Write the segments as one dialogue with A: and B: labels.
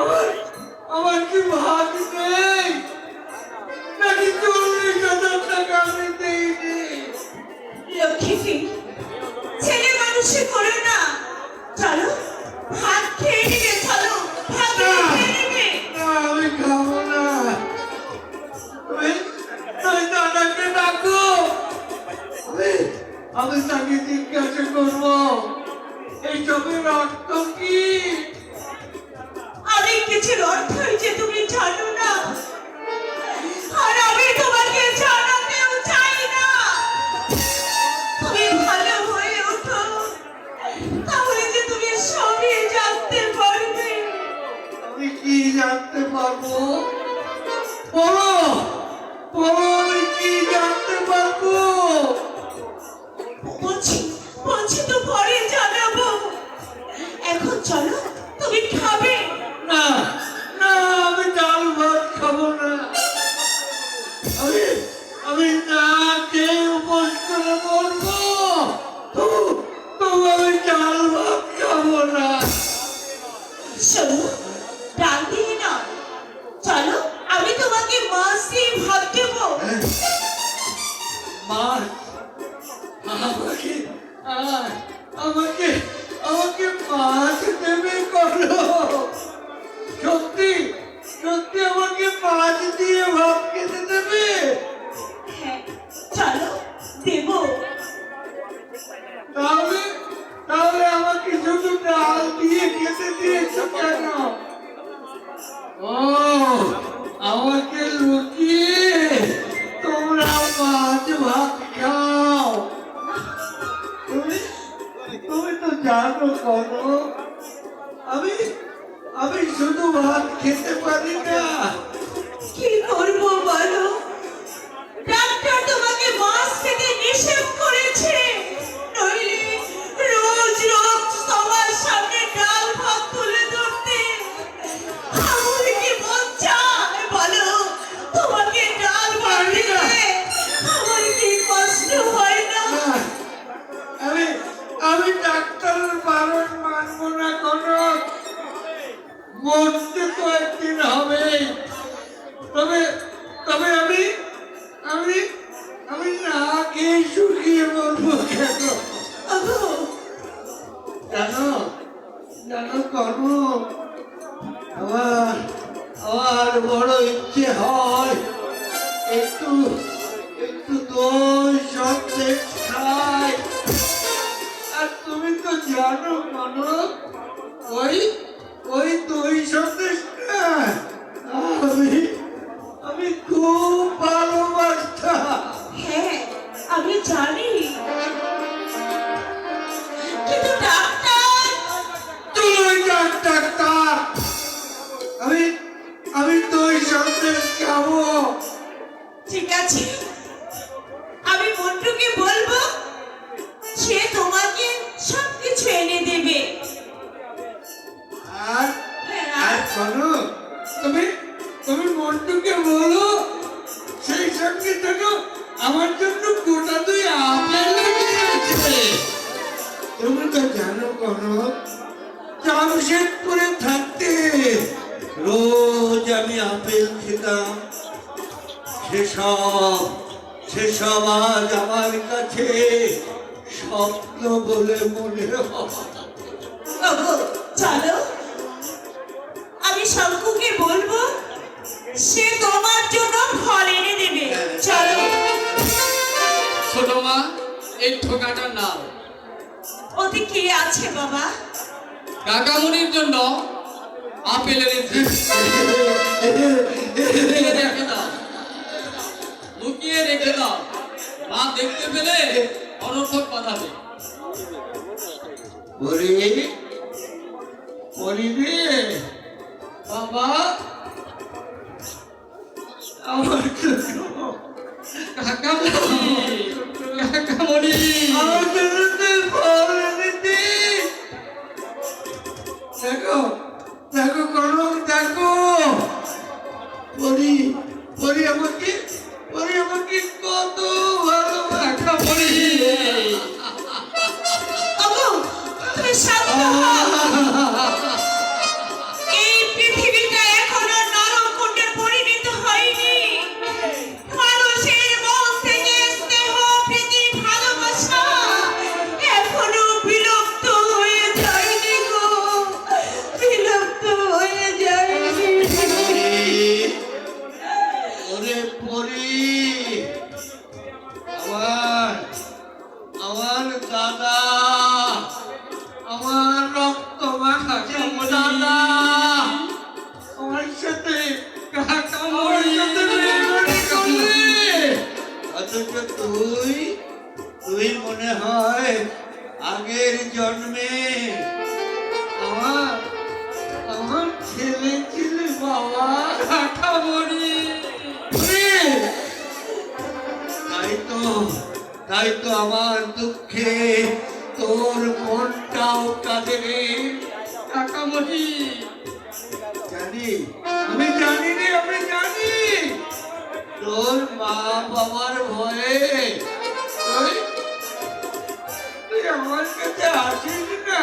A: আমার আমার কি ভাগ নেই? নাকি চল্লিশ হাজার টাকা আমি দিইনি?
B: লক্ষ্মী ছেলে মানুষে করো না। চলো ভাত খেয়ে নিবে চলো ভাত খেয়ে নিবে।
A: না আমি খাব না। তুমি তুমি দাদাকে ডাকো। আমি আমি তাকে জিজ্ঞাসা করব এইসবের অর্থ কি?
B: অনেক কিছুর অর্থ
A: আমাকে আমাকে মাছ দেবে করো। সত্যি সত্যি আমাকে মাছ দিয়ে ভাত খেতে দেবে?
B: হ্যাঁ চলো দেবো।
A: তাহলে তাহলে আমাকে শুধু ডাল দিয়ে খেতে দিয়েছ কেন? ও মরতে তো একদিন হবে তবে তবে আমি আমি আমি না খেয়ে শুকিয়ে মরবো কেন? জানো? জানো? কেন আমার আমার বড় ইচ্ছে হয়। একটু একটু দই জামশেদপুরে থাকতে রোজ আমি আপেল খেতাম। সেসব সেসব আজ আমার কাছে স্বপ্ন বলে মনে
B: চলো। আমি শঙ্কুকে বলব সে তোমার জন্য ফল এনে দেবে। চলো।
C: ছোট মা এই ঠোকাটা নাও
B: ওতে কে আছে বাবা?
C: কাকামুনির জন্য আপেল এনেছি লুকিয়ে রেখে দাও। লুকিয়ে রেখে দাও। মা দেখতে পেলে অনর্থক
A: পরি বাবা আমার আমার দেখো আমার আমার দাদা আমার রক্ত মাখা দাদা আমার সাথে অথচ তুই তুই মনে
C: হয়
B: আগের জন্মে আমার আমার ছেলে ছিল
C: বাবা।
D: কাঠামোর তাই তো আমার দুঃখে তোর মনটাও কাঁদে রে।
C: কাকামণি
D: জানি, আমি জানি রে আমি জানি। তোর মা বাবার ভয়ে তুই আমার কাছে আসিস না।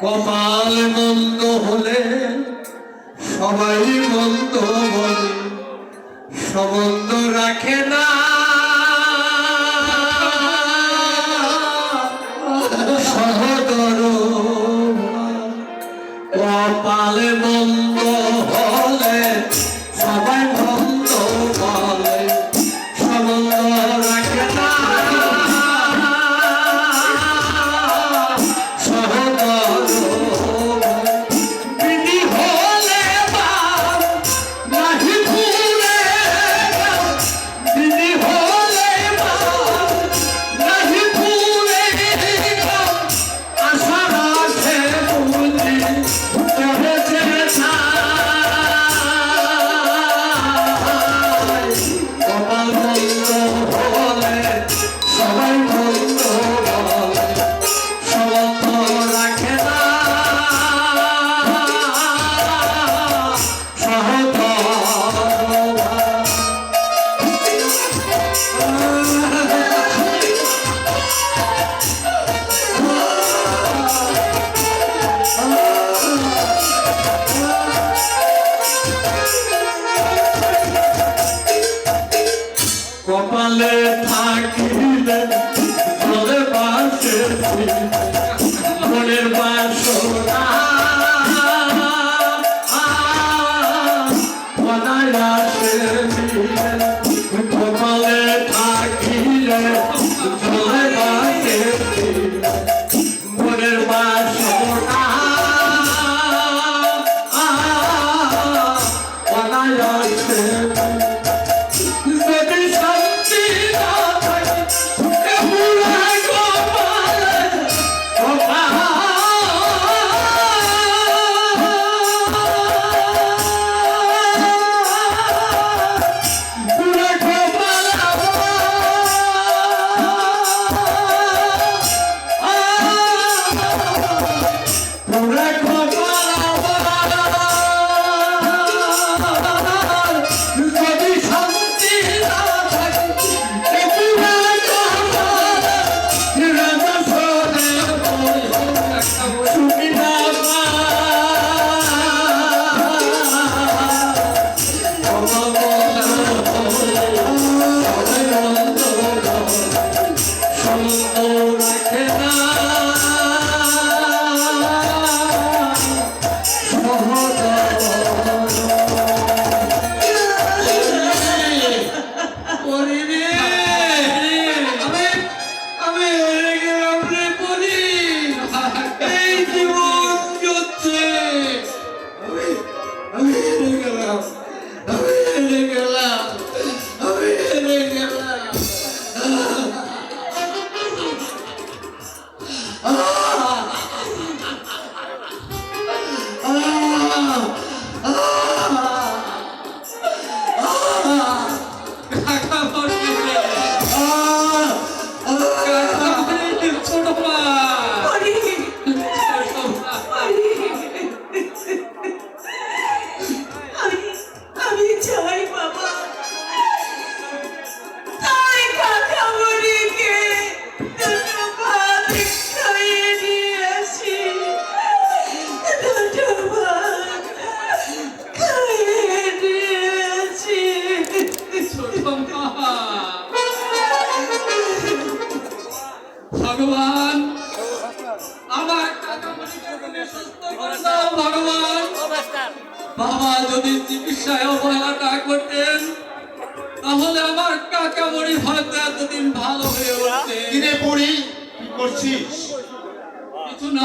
D: কপাল মন্দ হলে সবাই মন্দ কপালে থাকিলে মনের বাসনা
C: ভগবান। আমার সুস্থ করে দাও ভগবান। বাবা যদি চিকিৎসায় অবহেলা না করতেন তাহলে আমার কাকা মরি হয়তো এতদিন ভালো হয়ে উঠতে
E: দিনে পড়ি কি করছিস?
C: কিছু না